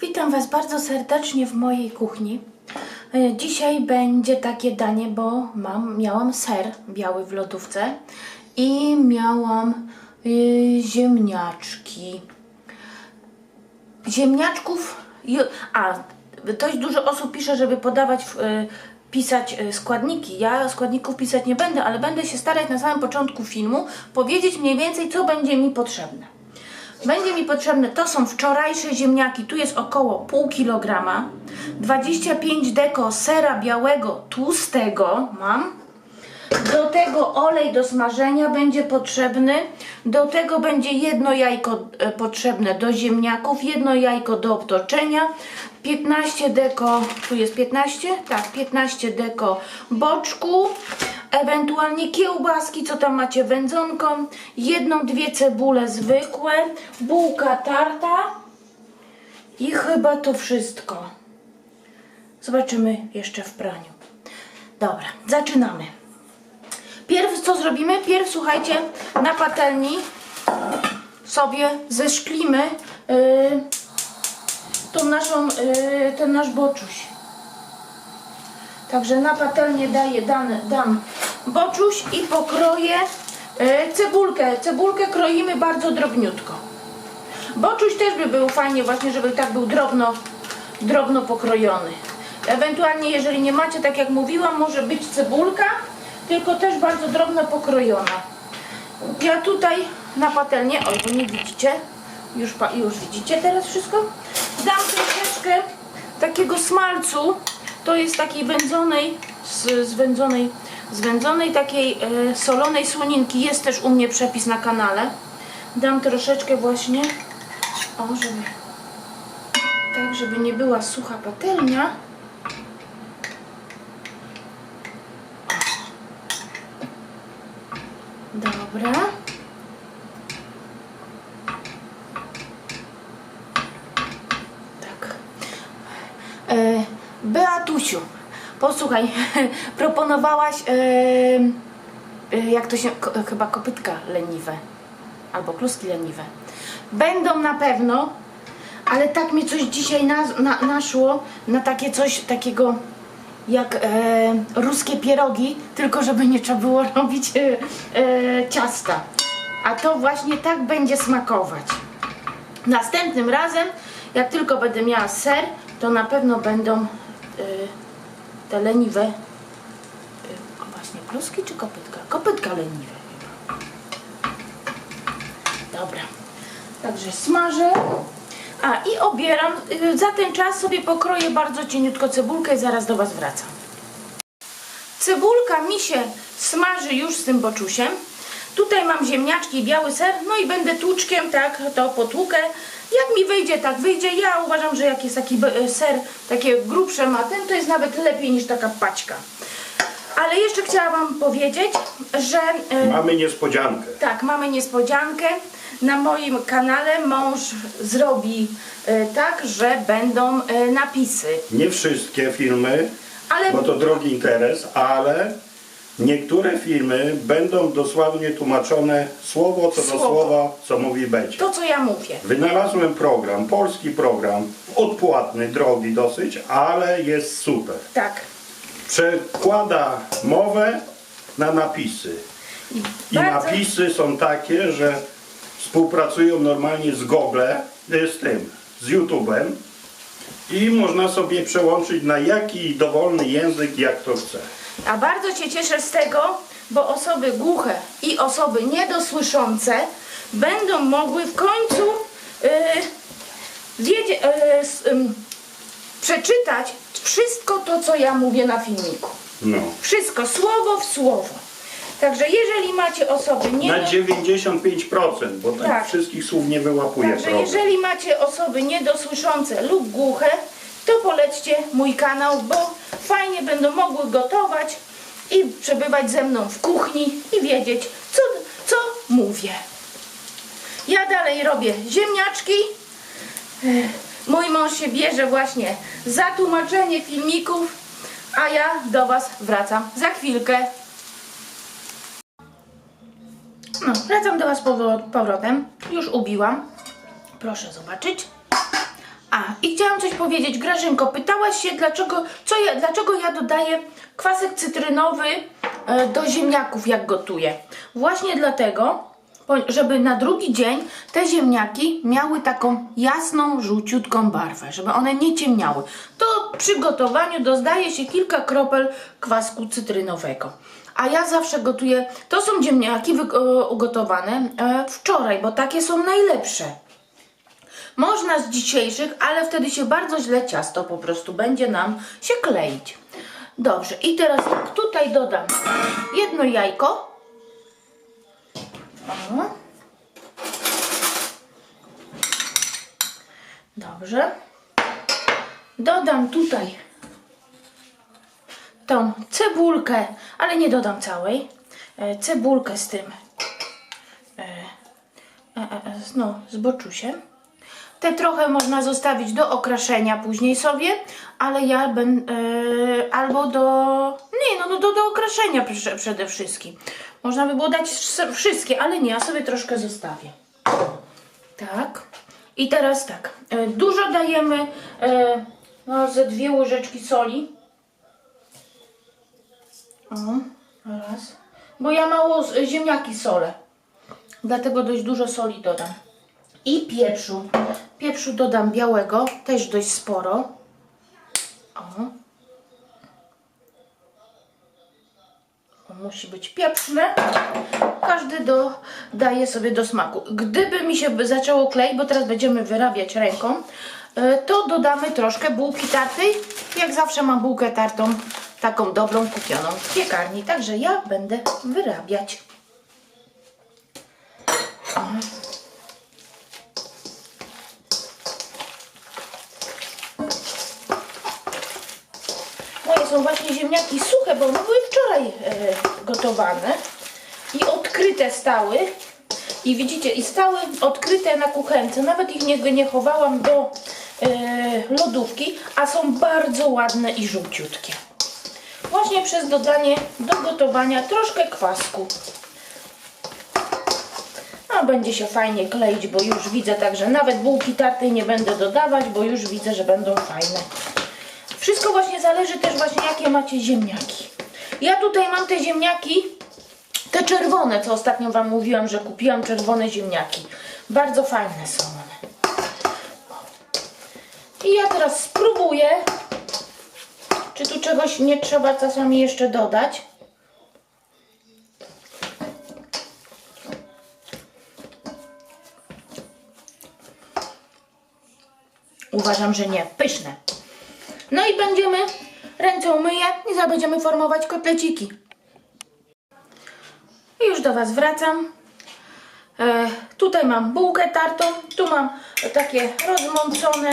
Witam Was bardzo serdecznie w mojej kuchni. E, Dzisiaj będzie takie danie, bo mam, miałam ser biały w lodówce i miałam y, ziemniaczki. Ziemniaczków. A, dość dużo osób pisze, żeby podawać, y, pisać składniki. Ja składników pisać nie będę, ale będę się starać na samym początku filmu powiedzieć mniej więcej, co będzie mi potrzebne. Będzie mi potrzebne, to są wczorajsze ziemniaki, tu jest około pół kilograma, 25 deko sera białego tłustego mam, do tego olej do smażenia będzie potrzebny, do tego będzie jedno jajko e, potrzebne do ziemniaków, jedno jajko do obtoczenia, 15 deko, tu jest 15? Tak, 15 deko boczku, ewentualnie kiełbaski, co tam macie wędzonką, jedną, dwie cebule zwykłe, bułka tarta i chyba to wszystko. Zobaczymy jeszcze w praniu. Dobra, zaczynamy. Pierw co zrobimy? Pierw słuchajcie, na patelni sobie zeszklimy yy, tą naszą, yy, ten nasz boczuś. Także na patelnię daję, dam, dam boczuś i pokroję yy, cebulkę. Cebulkę kroimy bardzo drobniutko. Boczuś też by był fajnie właśnie, żeby tak był drobno, drobno pokrojony. Ewentualnie jeżeli nie macie, tak jak mówiłam, może być cebulka, tylko też bardzo drobno pokrojona. Ja tutaj na patelnię, oj, bo nie widzicie, już, już widzicie teraz wszystko, dam troszeczkę takiego smalcu, to jest takiej wędzonej, z, z wędzonej, z wędzonej takiej e, solonej słoninki, jest też u mnie przepis na kanale. Dam troszeczkę właśnie, o, żeby, tak, żeby nie była sucha patelnia. Dobra. Tak. E, Beatusiu, posłuchaj, proponowałaś, e, jak to się, ko, chyba kopytka leniwe, albo kluski leniwe. Będą na pewno, ale tak mnie coś dzisiaj na, na, naszło na takie coś takiego jak e, ruskie pierogi, tylko żeby nie trzeba było robić e, e, ciasta. A to właśnie tak będzie smakować. Następnym razem, jak tylko będę miała ser, to na pewno będą te leniwe. O właśnie, kluski czy kopytka? Kopytka leniwe. Dobra. Także smażę. A i obieram, y, za ten czas sobie pokroję bardzo cieniutko cebulkę i zaraz do Was wracam. Cebulka mi się smaży już z tym boczusiem. Tutaj mam ziemniaczki i biały ser, no i będę tłuczkiem tak to potłukę. Mi wyjdzie, tak wyjdzie. Ja uważam, że jak jest taki be- ser, takie grubsze ma ten, to jest nawet lepiej niż taka paćka. Ale jeszcze chciałam Wam powiedzieć, że... y, Mamy niespodziankę. tak, mamy niespodziankę. Na moim kanale mąż zrobi e, tak, że będą e, napisy. Nie wszystkie filmy, Ale bo to drogi interes, ale niektóre filmy będą dosłownie tłumaczone słowo co do Słowo. słowa, co mówi Becia. to, co ja mówię. Wynalazłem program, polski program, odpłatny, drogi dosyć, ale jest super. Tak. Przekłada mowę na napisy. I Bardzo- napisy są takie, że współpracują normalnie z Google, y, z tym, z YouTube'em i można sobie przełączyć na jaki dowolny język, jak to chce. A bardzo się cieszę z tego, bo osoby głuche i osoby niedosłyszące będą mogły w końcu yy, wiedzie, yy, ym, przeczytać wszystko to, co ja mówię na filmiku. No. Wszystko, słowo w słowo. Także jeżeli macie osoby nie Na 95%, bo tak, Tak. wszystkich słów nie wyłapuje Także program. jeżeli macie osoby niedosłyszące lub głuche, to polećcie mój kanał, bo fajnie będą mogły gotować i przebywać ze mną w kuchni i wiedzieć, co, co mówię. Ja dalej robię ziemniaczki. Ech, Mój mąż się bierze właśnie za tłumaczenie filmików, a ja do Was wracam za chwilkę. No, wracam do Was powrotem. Już ubiłam. Proszę zobaczyć. A, i chciałam coś powiedzieć. Grażynko, pytałaś się, dlaczego, co ja, dlaczego ja dodaję kwasek cytrynowy e, do ziemniaków, jak gotuję. Właśnie dlatego, żeby na drugi dzień te ziemniaki miały taką jasną, żółciutką barwę, żeby one nie ciemniały. To przy gotowaniu dodaje się kilka kropel kwasku cytrynowego. A ja zawsze gotuję, to są ziemniaki ugotowane e, wczoraj, bo takie są najlepsze. Można z dzisiejszych, ale wtedy się bardzo źle ciasto po prostu będzie nam się kleić. Dobrze, i teraz tak, tutaj dodam jedno jajko. O. Dobrze. Dodam tutaj tą cebulkę, ale nie dodam całej. E, Cebulkę z tym, e, e, no, z boczusiem. Te trochę można zostawić do okraszenia później sobie, ale ja będę albo do. Nie, no, no do, do okraszenia prze- przede wszystkim. Można by było dać wszystkie, ale nie, ja sobie troszkę zostawię. Tak. I teraz tak. e, Dużo dajemy, e, no ze dwie łyżeczki soli. O, raz. Bo ja mało ziemniaki solę. Dlatego dość dużo soli dodam. I pieprzu. Pieprzu dodam białego, też dość sporo. O. Musi być pieprzne. Każdy do, daje sobie do smaku. Gdyby mi się zaczęło kleić, bo teraz będziemy wyrabiać ręką, y, to dodamy troszkę bułki tartej. Jak zawsze mam bułkę tartą, taką dobrą, kupioną w piekarni. Także ja będę wyrabiać. Są właśnie ziemniaki suche, bo one były wczoraj e, gotowane i odkryte stały. I widzicie, i stały odkryte na kuchence. Nawet ich nie, nie chowałam do e, lodówki, a są bardzo ładne i żółciutkie. Właśnie przez dodanie do gotowania troszkę kwasku. A będzie się fajnie kleić, bo już widzę także nawet bułki tartej nie będę dodawać, bo już widzę, że będą fajne. Wszystko właśnie zależy też właśnie jakie macie ziemniaki. Ja tutaj mam te ziemniaki, te czerwone, co ostatnio Wam mówiłam, że kupiłam czerwone ziemniaki. Bardzo fajne są one. I ja teraz spróbuję, czy tu czegoś nie trzeba czasami jeszcze dodać. Uważam, że nie. Pyszne. No i będziemy, ręce umyję i zaraz będziemy formować kotleciki. I już do Was wracam. E, tutaj mam bułkę tartą, tu mam takie rozmącone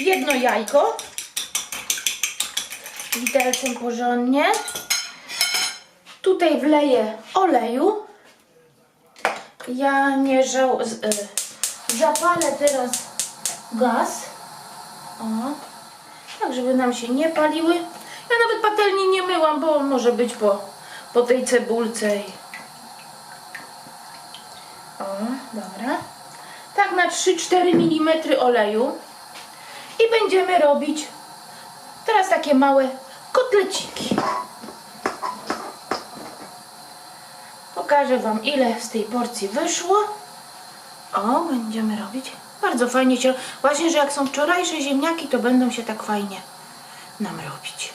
jedno jajko. Widelcem porządnie. Tutaj wleję oleju. Ja nie żał... e, Zapalę teraz gaz. O tak żeby nam się nie paliły. Ja nawet patelni nie myłam, bo może być po, po tej cebulce. O, dobra. Tak na 3-4 mm oleju. I będziemy robić teraz takie małe kotleciki. Pokażę Wam ile z tej porcji wyszło. O, będziemy robić. Bardzo fajnie się. Właśnie, że jak są wczorajsze ziemniaki, to będą się tak fajnie nam robić.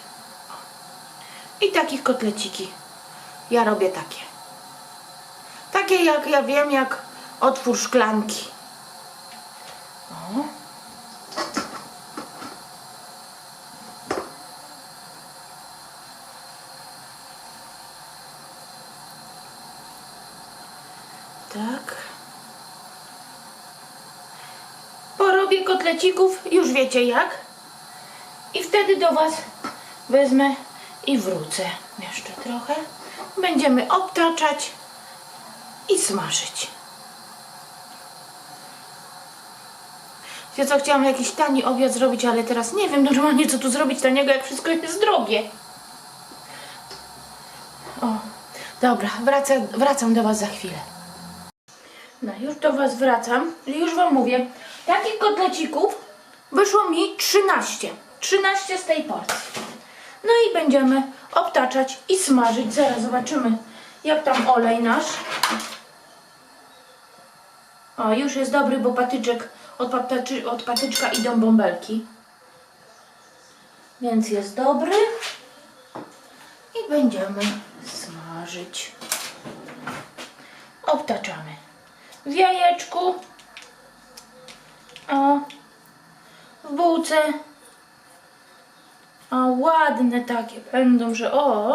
O. I takich kotleciki. Ja robię takie. Takie jak ja wiem, jak otwór szklanki. O. Tak. Kotlecików, już wiecie jak. I wtedy do Was wezmę i wrócę. Jeszcze trochę. Będziemy obtaczać i smażyć. Ja co, chciałam jakiś tani obiad zrobić, ale teraz nie wiem normalnie co tu zrobić taniego, jak wszystko jest drogie. O, dobra, wracam, wracam do Was za chwilę. No już do Was wracam. Już Wam mówię, takich kotlecików Wyszło mi 13. 13 z tej porcji. No i będziemy obtaczać i smażyć. Zaraz zobaczymy, jak tam olej nasz. O, już jest dobry, bo patyczek, od, patyczy, od patyczka idą bąbelki. Więc jest dobry. I będziemy smażyć. Obtaczamy w jajeczku. O, w bułce. O, ładne takie będą, że o.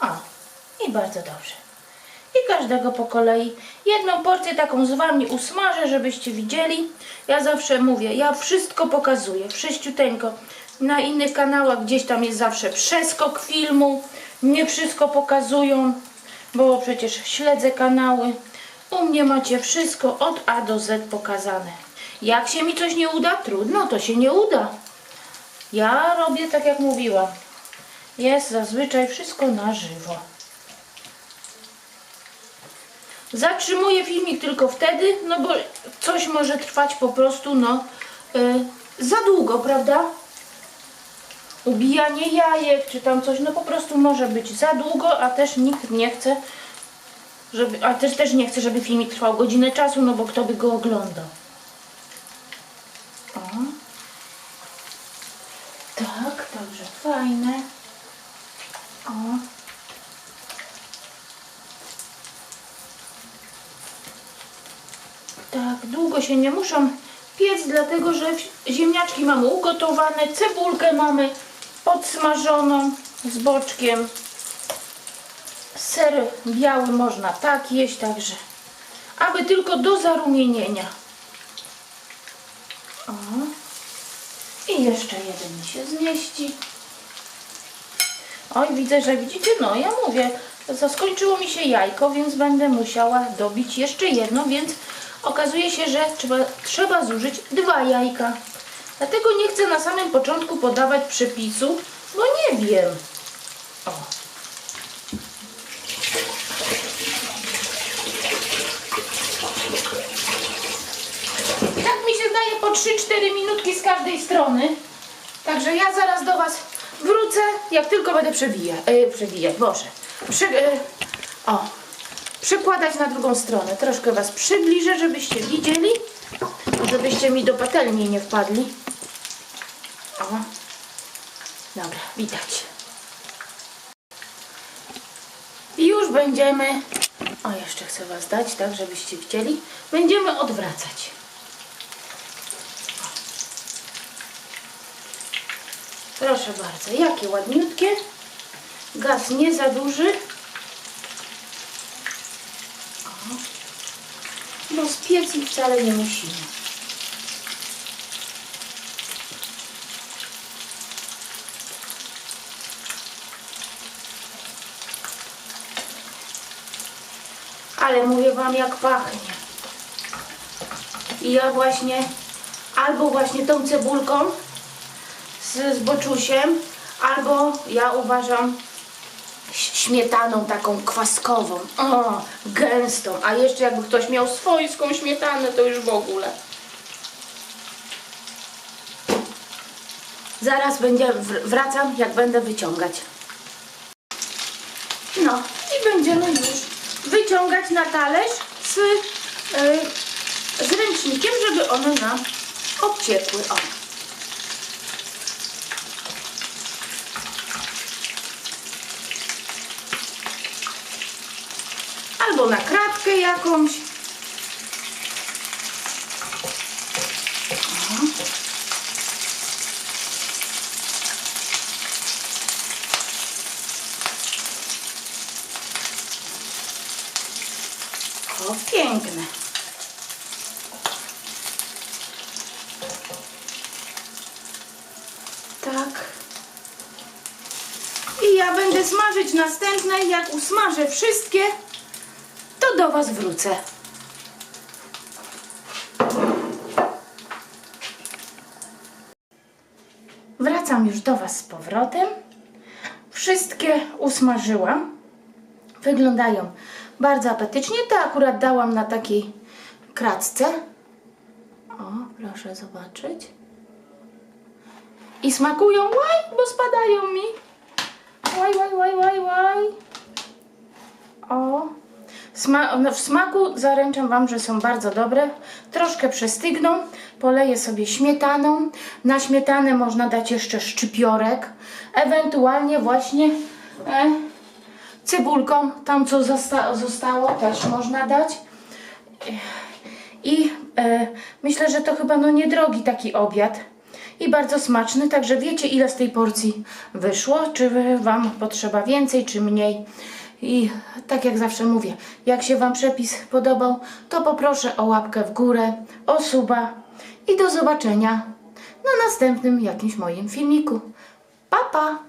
O, i bardzo dobrze. I każdego po kolei. Jedną porcję taką z wami usmażę, żebyście widzieli. Ja zawsze mówię, ja wszystko pokazuję, wszyściuteńko. Na innych kanałach gdzieś tam jest zawsze przeskok filmu. Nie wszystko pokazują, bo przecież śledzę kanały. U mnie macie wszystko od A do Z pokazane. Jak się mi coś nie uda? Trudno, to się nie uda. Ja robię tak jak mówiłam. Jest zazwyczaj wszystko na żywo. Zatrzymuję filmik tylko wtedy, no bo coś może trwać po prostu, no, y, za długo, prawda? Ubijanie jajek, czy tam coś, no po prostu może być za długo, a też nikt nie chce, żeby, a też, też nie chce, żeby filmik trwał godzinę czasu, no bo kto by go oglądał. O. Tak, także fajne. O. Tak, długo się nie muszą piec, dlatego że ziemniaczki mamy ugotowane, cebulkę mamy podsmażoną z boczkiem. Ser biały można tak jeść, także aby tylko do zarumienienia. O. I jeszcze jeden mi się zmieści. Oj, widzę, że widzicie, no ja mówię, to skończyło mi się jajko, więc będę musiała dobić jeszcze jedno, więc okazuje się, że trzeba, trzeba zużyć dwa jajka. Dlatego nie chcę na samym początku podawać przepisu, bo nie wiem. O. Tak mi się zdaje po 3-4 minutki z każdej strony. Także ja zaraz do Was wrócę, jak tylko będę przewijać. E, przewijać, Boże. Prze, e, o, przekładać na drugą stronę. Troszkę Was przybliżę, żebyście widzieli. Żebyście mi do patelni nie wpadli. O. Dobra, widać. I już będziemy... O, jeszcze chcę Was dać, tak, żebyście widzieli. Będziemy odwracać. Proszę bardzo, jakie ładniutkie. Gaz nie za duży. O. Bo ich wcale nie musimy. Ale mówię Wam jak pachnie. I ja właśnie albo właśnie tą cebulką z, boczusiem, albo ja uważam śmietaną taką kwaskową, o, gęstą, a jeszcze jakby ktoś miał swojską śmietanę, to już w ogóle. Zaraz będzie, wr- wracam, jak będę wyciągać. No i będziemy już wyciągać na talerz z, yy, z ręcznikiem, żeby one nam obciekły. O. albo na kratkę jakąś. O. Piękne. Tak. I ja będę smażyć następne. Jak usmażę wszystkie, do Was wrócę. Wracam już do Was z powrotem. Wszystkie usmażyłam. Wyglądają bardzo apetycznie. To akurat dałam na takiej kratce. O, proszę zobaczyć. I smakują, łaj, bo spadają mi. Łaj, łaj, łaj, łaj, łaj. O. Sma no, w smaku zaręczam Wam, że są bardzo dobre. Troszkę przestygną. Poleję sobie śmietaną. Na śmietanę można dać jeszcze szczypiorek. Ewentualnie właśnie e, cebulką. Tam co zosta zostało też można dać. I e, myślę, że to chyba no niedrogi taki obiad. I bardzo smaczny, także wiecie ile z tej porcji wyszło, czy Wam potrzeba więcej, czy mniej. I tak jak zawsze mówię, jak się Wam przepis podobał, to poproszę o łapkę w górę, o suba i do zobaczenia na następnym jakimś moim filmiku. Pa, pa!